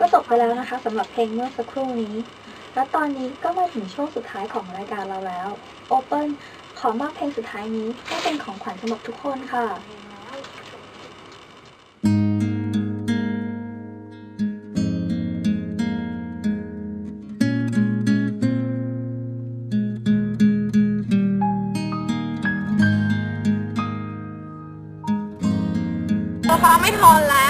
ก็จบไปแล้วนะคะสำหรับเพลงเมื่อสักครู่นี้ และตอนนี้ก็มาถึงช่วงสุดท้ายของรายการเราแล้ว Open ขอมอบเพลงสุดท้ายนี้ให้เป็นของขวัญสำหรับทุกคนค่ะเราฟ้าไม่ทนแล้ว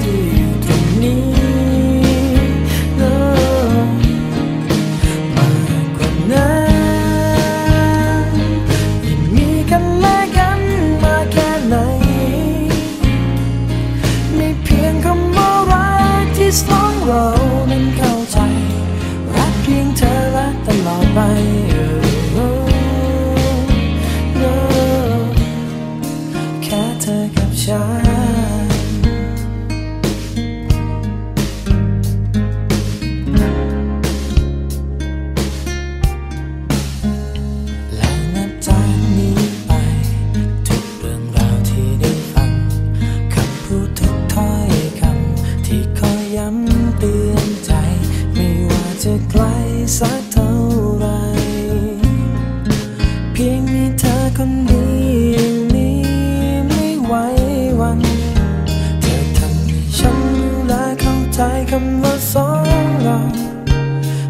ดี จะไกลสักเท่าไร เพียงมีเธอคนเดียวนี้ไม่ไหววัน เธอทำให้ฉันรู้และเข้าใจคำว่าสองเรา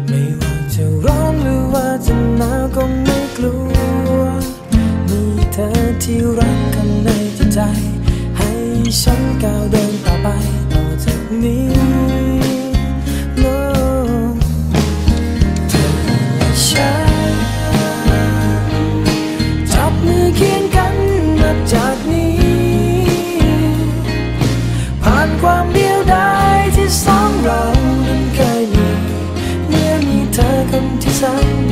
ไม่ว่าจะร้อนหรือว่าจะหนาวก็ไม่กลัว มีเธอที่รักข้างในใจ ให้ฉันก้าวเดินต่อไปต่อจากนี้ ค